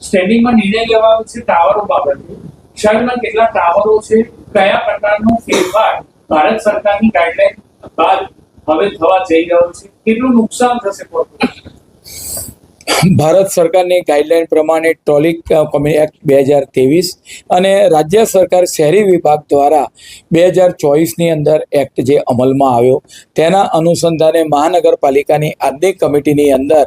સ્ટેન્ડિંગમાં નિર્ણય લેવાનો છે ટાવરો બાબતે શહેરમાં કેટલા ટાવરો છે, કયા પ્રકારનો ફેરફાર ભારત સરકારની ગાઈડલાઈન બાદ હવે થવા જઈ રહ્યો છે, કેટલું નુકસાન થશે? ભારત સરકારની ગાઈડલાઈન પ્રમાણે ટ્રોલિક કોમ્યુનિટી એક્ટ બે હજાર ત્રેવીસ અને રાજ્ય સરકાર શહેરી વિભાગ દ્વારા બે હજાર ચોવીસની અંદર એક્ટ જે અમલમાં આવ્યો, તેના અનુસંધાને મહાનગરપાલિકાની આજની કમિટીની અંદર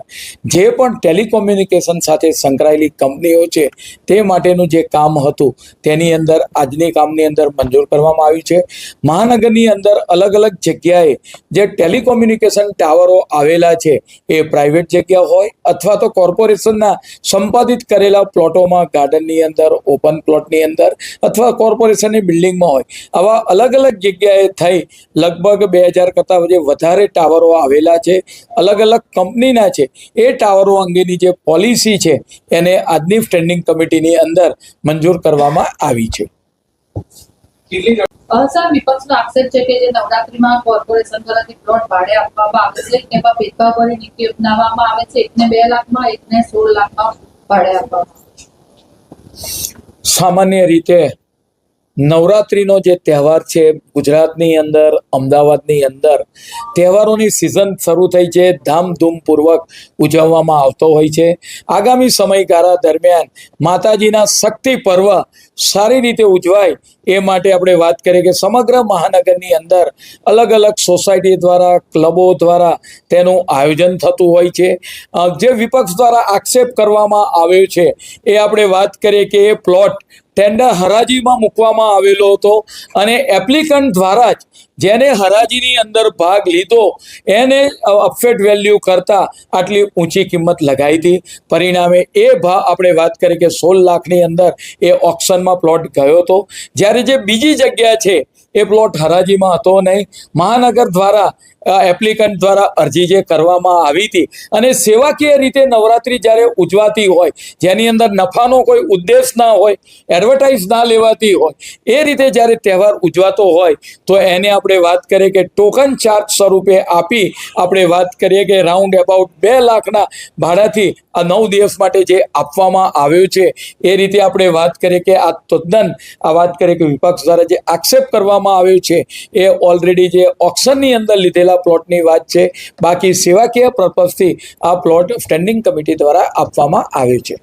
જે પણ ટેલિકોમ્યુનિકેશન સાથે સંકળાયેલી કંપનીઓ છે, તે માટેનું જે કામ હતું, તેની અંદર આજની કામની અંદર મંજૂર કરવામાં આવ્યું છે. મહાનગરની અંદર અલગ અલગ જગ્યાએ જે ટેલિકોમ્યુનિકેશન ટાવરો આવેલા છે, એ પ્રાઇવેટ જગ્યા હોય અથવા તો કોર્પોરેશનના સંપાદિત કરેલા પ્લોટોમાં ગાર્ડનની અંદર, ઓપન પ્લોટની અંદર અથવા કોર્પોરેશનની બિલ્ડિંગમાં હોય, આવા અલગ અલગ જગ્યાએ થઈ લગભગ બે હજાર કરતાં વધારે ટાવરો આવેલા છે. અલગ અલગ કંપનીના છે. એ ટાવરો અંગેની જે પોલિસી છે, એને આજની સ્ટેન્ડિંગ કમિટીની અંદર મંજૂર કરવામાં આવી છે. સર વિપક્ષનો આક્ષેપ છે કે જે નવરાત્રીમાં કોર્પોરેશન દ્વારાથી પ્લોટ ભાડે આપવામાં આવે છે તેમાં ભેદભાવભરી નીતિ અપનાવવામાં આવે છે? એકને બે લાખમાં, એકને સોળ લાખમાં ભાડે આપવામાં સામાન્ય રીતે નવરાત્રિનો જે તહેવાર છે, ગુજરાતની અંદર, અમદાવાદની અંદર, તહેવારોની સિઝન શરૂ થઈ છે, ધામધૂમપૂર્વક ઉજવવામાં આવતો હોય છે. આગામી સમયગાળા દરમિયાન માતાજીના શક્તિ પર્વ સારી રીતે ઉજવાય એ માટે આપણે વાત કરીએ કે સમગ્ર મહાનગરની અંદર અલગ અલગ સોસાયટી દ્વારા, ક્લબો દ્વારા તેનું આયોજન થતું હોય છે. જે વિપક્ષ દ્વારા આક્ષેપ કરવામાં આવ્યો છે, એ આપણે વાત કરીએ કે એ પ્લોટ ટેન્ડર હરાજીમાં મૂકવામાં આવેલો હતો અને એપ્લિકન્ટ દ્વારા જ જેને હરાજીની અંદર ભાગ લીધો, એને અપફેટ વેલ્યુ કરતાં આટલી ઊંચી કિંમત લગાવી હતી. પરિણામે એ ભાવ આપણે વાત કરીએ કે સોળ લાખની અંદર એ ઓક્શનમાં પ્લોટ ગયો હતો. જ્યારે જે બીજી જગ્યા છે એ પ્લોટ હરાજીમાં હતો નહીં. મહાનગર દ્વારા એપ્લિકન્ટ દ્વારા અરજી જે કરવામાં આવી હતી અને સેવાકીય રીતે નવરાત્રિ જ્યારે ઉજવાતી હોય, જેની અંદર નફાનો કોઈ ઉદ્દેશ ના હોય એડવર્ટાઇઝ ના લેવાતી હોય, એ રીતે જ્યારે તહેવાર ઉજવાતો હોય, તો એને આપણે વાત કરીએ કે ટોકન ચાર્જ સ્વરૂપે આપી આપણે વાત કરીએ કે રાઉન્ડ એબાઉટ બે લાખના ભાડાથી આ નવ દિવસ માટે જે આપવામાં આવ્યું છે, એ રીતે આપણે વાત કરીએ કે આ તદ્દન, આ વાત કરીએ કે વિપક્ષ દ્વારા જે આક્ષેપ કરવામાં આવ્યો છે. એ ઓલરેડી જે ઓક્શનની અંદર લીધેલા પ્લોટની વાત છે. બાકી સેવાકીય પર્પઝથી આ પ્લોટ સ્ટેન્ડિંગ કમિટી દ્વારા આપવામાં આવે છે.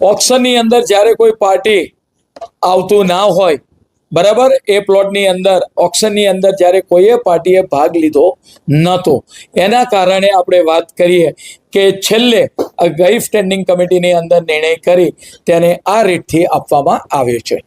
ઓક્શનની અંદર જ્યારે કોઈ પાર્ટી આવતું ના હોય બરાબર? એ પ્લોટની અંદર ઓક્શનની અંદર જ્યારે કોઈએ પાર્ટીએ ભાગ લીધો નહોતો. એના કારણે આપણે વાત કરીએ કે છેલ્લે ગઈ સ્ટેન્ડિંગ કમિટીની અંદર નિર્ણય કરી તેને આ રીતથી આપવામાં આવ્યો છે.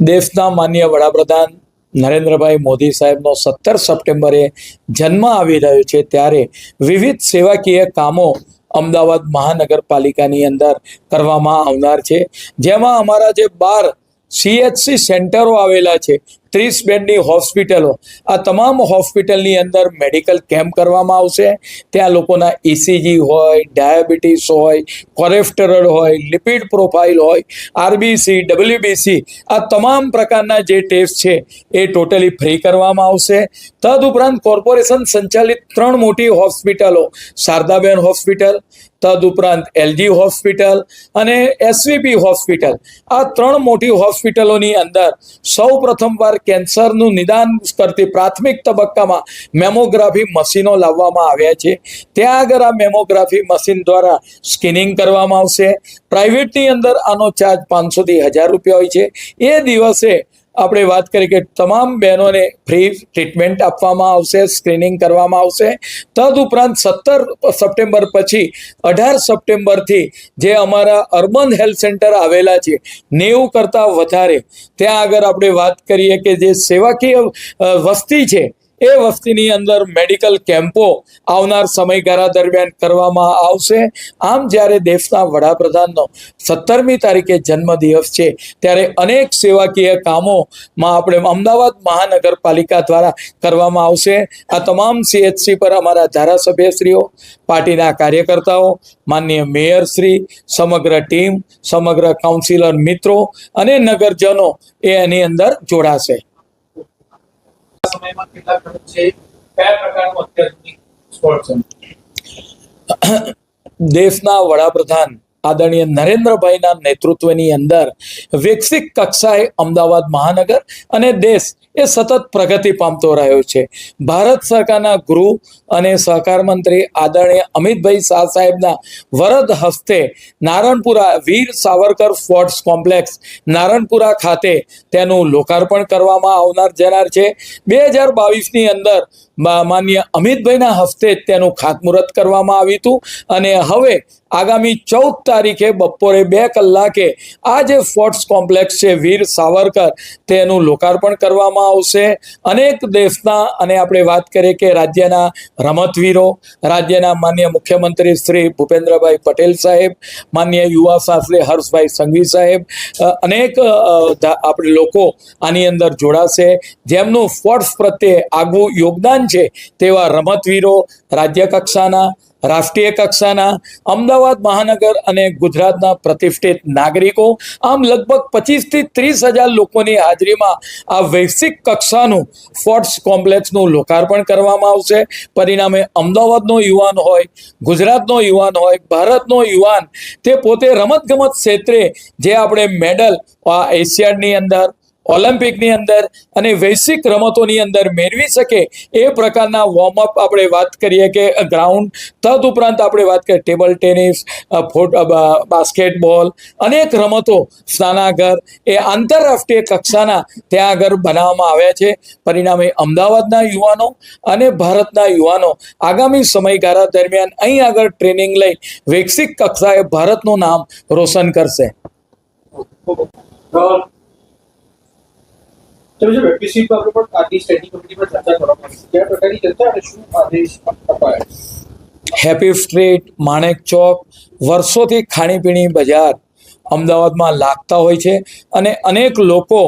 દેશના માન્ય વડાપ્રધાન નરેન્દ્રભાઈ મોદી સાહેબનો સત્તર સપ્ટેમ્બરે જન્મ આવી રહ્યો છે ત્યારે વિવિધ સેવાકીય કામો અમદાવાદ મહાનગરપાલિકાની અંદર કરવામાં આવનાર છે. જેમાં અમારા જે બાર સીએચસી સેન્ટરો આવેલા છે ત્રીસ બેડની હોસ્પિટલો. આ તમામ હોસ્પિટલની અંદર મેડિકલ કેમ્પ કરવામાં આવશે. ત્યાં લોકોના ઇસીજી હોય, ડાયાબિટીસ હોય, કોલેસ્ટેરોલ હોય, લિપિડ પ્રોફાઇલ હોય આરબીસી ડબલ્યુબીસી આ તમામ પ્રકારના જે ટેસ્ટ છે એ ટોટલી ફ્રી કરવામાં આવશે. તદુપરાંત કોર્પોરેશન સંચાલિત ત્રણ મોટી હોસ્પિટલો, શારદાબેન હોસ્પિટલ, તદુપરાંત એલજી હોસ્પિટલ અને એસવીપી હોસ્પિટલ. આ ત્રણ મોટી હોસ્પિટલોની અંદર સૌ પ્રથમવાર કેન્સરનું નિદાન કરતી પ્રાથમિક તબક્કામાં મેમોગ્રાફી મશીનો લાવવામાં આવ્યા છે. ત્યાં આગળ આ મેમોગ્રાફી મશીન દ્વારા સ્કિનિંગ કરવામાં આવશે. પ્રાઇવેટની અંદર આનો ચાર્જ પાંચસોથી હજાર રૂપિયા હોય છે. એ દિવસે આપણે વાત કરી કે તમામ બહેનોને ફ્રી ટ્રીટમેન્ટ આપવામાં આવશે સ્ક્રીનિંગ કરવામાં આવશે. તદુપરાંત સત્તર સપ્ટેમ્બર પછી, અઢાર સપ્ટેમ્બરથી જે અમારા અર્બન હેલ્થ સેન્ટર આવેલા છે, નેવું કરતાં વધારે, ત્યાં આગળ આપણે વાત કરીએ કે જે સેવાકીય વસ્તી છે એ વસ્તીની અંદર મેડિકલ કેમ્પો આવનાર સમયગાળા દરમિયાન કરવામાં આવશે. આમ જ્યારે દેશના વડાપ્રધાનનો સત્તરમી તારીખે જન્મદિવસ છે, ત્યારે અનેક સેવાકીય કામોમાં આપણે અમદાવાદ મહાનગરપાલિકા દ્વારા કરવામાં આવશે. આ તમામ સીએચસી પર અમારા ધારાસભ્યશ્રીઓ, પાર્ટીના કાર્યકર્તાઓ, માનનીય મેયરશ્રી, સમગ્ર ટીમ, સમગ્ર કાઉન્સિલર મિત્રો અને નગરજનો એ એની અંદર જોડાશે. સમયમાં કેટલા ખર્ચ છે? કયા પ્રકારનું અત્યાધુનિક સ્પોર્ટ છે? દેશના વડાપ્રધાન આદરણીય નરેન્દ્રભાઈના નેતૃત્વની અંદર વિકસિત કક્ષાએ અમદાવાદ મહાનગર અને દેશ એ સતત પ્રગતિ પામતો રહ્યો છે. ભારત સરકારના ગૃહ અને સહકાર મંત્રી આદરણીય અમિતભાઈ શાહ સાહેબના વરદ હસ્તે નારણપુરા વીર સાવરકર ફોર્ટ્સ કોમ્પ્લેક્સ નારણપુરા ખાતે તેનું લોકાર્પણ કરવામાં આવનાર જનાર છે. બે હજાર બાવીસની અંદર માન્ય અમિતભાઈના હસ્તે તેનું ખાતમુહૂર્ત કરવામાં આવ્યું હતું અને હવે આગામી ચૌદ તારીખે બપોરે બે કલાકે આ જે સ્પોર્ટ્સ કોમ્પ્લેક્સ છે વીર સાવરકર, તેનું લોકાર્પણ કરવામાં આવશે. અનેક દેશના, અને આપણે વાત કરીએ કે રાજ્યના રમતવીરો, રાજ્યના માન્ય મુખ્યમંત્રી શ્રી ભૂપેન્દ્રભાઈ પટેલ સાહેબ, માન્ય યુવા શાસ્ત્રી હર્ષભાઈ સંઘવી સાહેબ અનેક આપણે લોકો આની અંદર જોડાશે. જેમનું સ્પોર્ટ્સ પ્રત્યે આગવું યોગદાન છે તેવા રમતવીરો રાજ્ય કક્ષાના રાષ્ટ્રીય કક્ષાના અમદાવાદ મહાનગર અને ગુજરાતના પ્રતિષ્ઠિત નાગરિકો, આમ લગભગ પચીસથી ત્રીસ હજાર લોકોની હાજરીમાં આ વૈશ્વિક કક્ષાનું ફોર્ટ્સ કોમ્પ્લેક્સનું લોકાર્પણ કરવામાં આવશે. પરિણામે અમદાવાદનો યુવાન હોય, ગુજરાતનો યુવાન હોય, ભારતનો યુવાન, તે પોતે રમતગમત ક્ષેત્રે જે આપણે મેડલ આ એશિયાડની અંદર ઓલિમ્પિકની અંદર અને વૈશ્વિક રમતોની અંદર મેળવી શકે એ પ્રકારના વોર્મઅપ આપણે વાત કરીએ કે ગ્રાઉન્ડ તદ ઉપરાંત આપણે વાત કરીએ ટેબલ ટેનિસ બાસ્કેટબોલ અનેક રમતો સ્નાનાગર એ આંતરરાષ્ટ્રીય કક્ષાના ત્યાં આગળ બનાવવામાં આવ્યા છે. પરિણામે અમદાવાદના યુવાનો અને ભારતના યુવાનો આગામી સમયગાળા દરમિયાન અહીં આગળ ટ્રેનિંગ લઈ વૈશ્વિક કક્ષાએ ભારતનું નામ રોશન કરશે. હેપી સ્ટ્રીટ માણેક ચોક વર્ષોથી ખાણીપીણી બજાર અમદાવાદમાં લાગતા હોય છે અને અનેક લોકો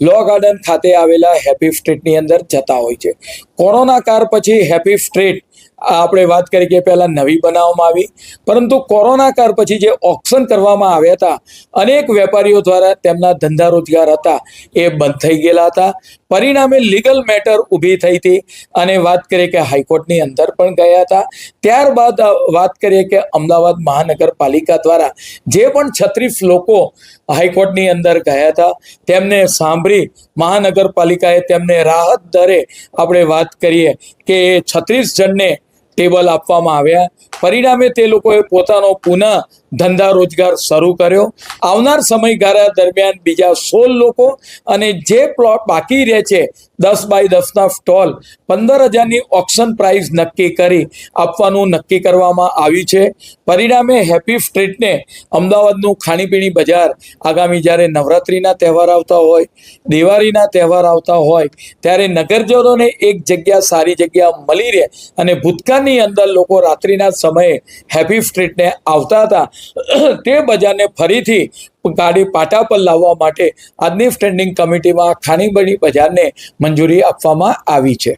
લો ગાર્ડન ખાતે આવેલા હેપી સ્ટ્રીટની અંદર જતા હોય છે. કોરોના કાળ પછી હેપી સ્ટ્રીટ આપણે વાત કરી કે પહેલાં નવી બનાવવામાં આવી. પરંતુ કોરોના કાળ પછી જે ઓક્શન કરવામાં આવ્યા હતા, અનેક વેપારીઓ દ્વારા તેમના ધંધા રોજગાર હતા, એ બંધ થઈ ગયેલા હતા. પરિણામે લીગલ મેટર ઊભી થઈ હતી અને વાત કરીએ કે હાઈકોર્ટની અંદર પણ ગયા હતા. ત્યારબાદ વાત કરીએ કે અમદાવાદ મહાનગરપાલિકા દ્વારા જે પણ છત્રીસ લોકો હાઈકોર્ટની અંદર ગયા હતા, તેમને સાંભળી મહાનગરપાલિકાએ તેમને રાહત દરે આપણે વાત કરીએ કે છત્રીસ જણને ટેબલ આપવામાં આવ્યા. પરિણામે તે લોકોએ પોતાનો પુનઃ ધંધા રોજગાર શરૂ કર્યો. આવનાર સમયગાળા દરમિયાન બીજા સોળ લોકો અને જે પ્લોટ બાકી રહે છે, દસ બાય દસના સ્ટોલ પંદર હજારની ઓક્શન પ્રાઇસ નક્કી કરી આપવાનું નક્કી કરવામાં આવ્યું છે. પરિણામે હેપી સ્ટ્રીટને અમદાવાદનું ખાણીપીણી બજાર આગામી જ્યારે નવરાત્રિના તહેવાર આવતા હોય, દિવાળીના તહેવાર આવતા હોય, ત્યારે નગરજનોને એક જગ્યા સારી જગ્યા મળી રહે અને ભૂતકાળની અંદર લોકો રાત્રિના સમયે હેપી સ્ટ્રીટને આવતા હતા. તે બજારને ફરીથી ગાડી પાટા પર લાવવા માટે આજની સ્ટેન્ડિંગ કમિટીમાં ખાણીપીણી બજારને મંજૂરી આપવામાં આવી છે.